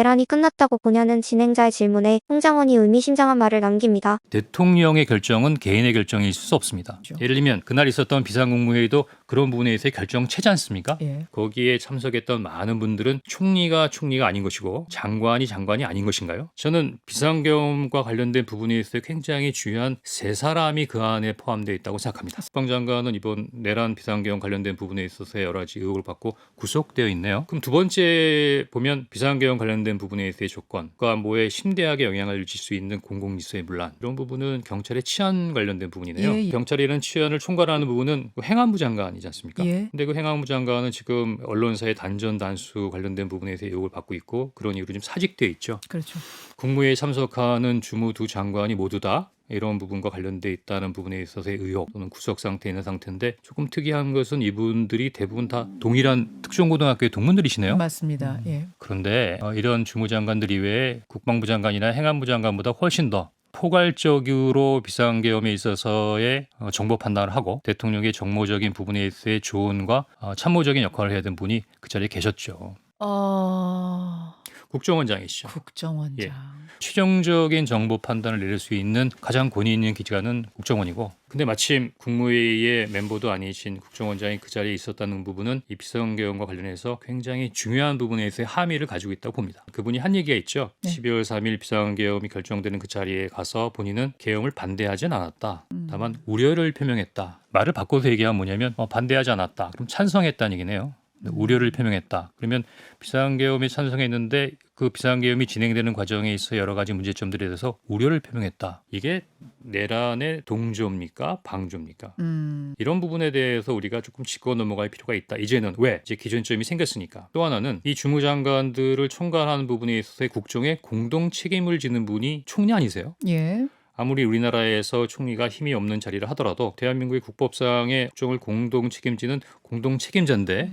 내란이 끝났다고 보냐는 진행자의 질문에 홍장원이 의미심장한 말을 남깁니다. 대통령의 결정은 개인의 결정일 수 없습니다. 그렇죠. 예를 들면 그날 있었던 비상국무회의도 그런 부분에 있어서 결정체지 않습니까? 예. 거기에 참석했던 많은 분들은 총리가 총리가 아닌 것이고 장관이 장관이 아닌 것인가요? 저는 비상경험과 관련된 부분에 있어 굉장히 중요한 세 사람이 그 안에 포함되어 있다고 생각합니다. 국방장관은 이번 내란 비상경험 관련된 부분에 있어서 여러 가지 의혹을 받고 구속되어 있네요. 그럼 두 번째 보면 비상경험 관련된 부분에 있어의 조건과 뭐에 심대하게 영향을 미칠 수 있는 공공질서의 문란 이런 부분은 경찰의 치안 관련된 부분이네요. 예, 예. 경찰이 이런 치안을 총괄하는 부분은 그 행안부 장관이지 않습니까? 예. 근데 그 행안부 장관은 지금 언론사의 단전 단수 관련된 부분에서 의혹을 받고 있고 그런 이유로 좀 사직돼 있죠. 그렇죠. 국무회에 참석하는 주무 두 장관이 모두 다 이런 부분과 관련돼 있다는 부분에 있어서의 의혹 또는 구속 상태에 있는 상태인데 조금 특이한 것은 이분들이 대부분 다 동일한 특종고등학교의 동문들이시네요. 맞습니다. 예. 그런데 어, 이런 주무장관들 이외에 국방부 장관이나 행안부 장관보다 훨씬 더 포괄적으로 비상계엄에 있어서의 어, 정보 판단을 하고 대통령의 정무적인 부분에 있어서의 조언과 어, 참모적인 역할을 해야 되는 분이 그 자리에 계셨죠. 어... 국정원장이시죠. 국정원장. 예. 최종적인 정보 판단을 내릴 수 있는 가장 권위 있는 기관은 국정원이고 근데 마침 국무회의의 멤버도 아니신 국정원장이 그 자리에 있었다는 부분은 이 비상계엄과 관련해서 굉장히 중요한 부분에서의 함의를 가지고 있다고 봅니다. 그분이 한 얘기가 있죠. 네. 12월 3일 비상계엄이 결정되는 그 자리에 가서 본인은 계엄을 반대하진 않았다. 음. 다만 우려를 표명했다. 말을 바꿔서 얘기하면 뭐냐면 어, 반대하지 않았다. 그럼 찬성했다는 얘기네요. 근데 우려를 표명했다. 그러면 비상계엄에 찬성했는데 그 비상계엄이 진행되는 과정에 있어 여러 가지 문제점들에 대해서 우려를 표명했다. 이게 내란의 동조입니까? 방조입니까? 음. 이런 부분에 대해서 우리가 조금 짚고 넘어갈 필요가 있다. 이제는 왜? 이제 기준점이 생겼으니까. 또 하나는 이 주무장관들을 총괄하는 부분에 있어서의 국정에 공동 책임을 지는 분이 총리 아니세요? 예. 아무리 우리나라에서 총리가 힘이 없는 자리를 하더라도 대한민국의 국법상의 국정을 공동 책임지는 공동 책임자인데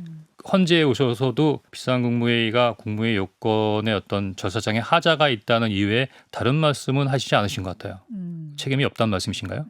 헌재에 오셔서도 비상 국무회의가 국무회의 요건에 어떤 절차상의 하자가 있다는 이외에 다른 말씀은 하시지 않으신 것 같아요. 음. 책임이 없다는 말씀이신가요?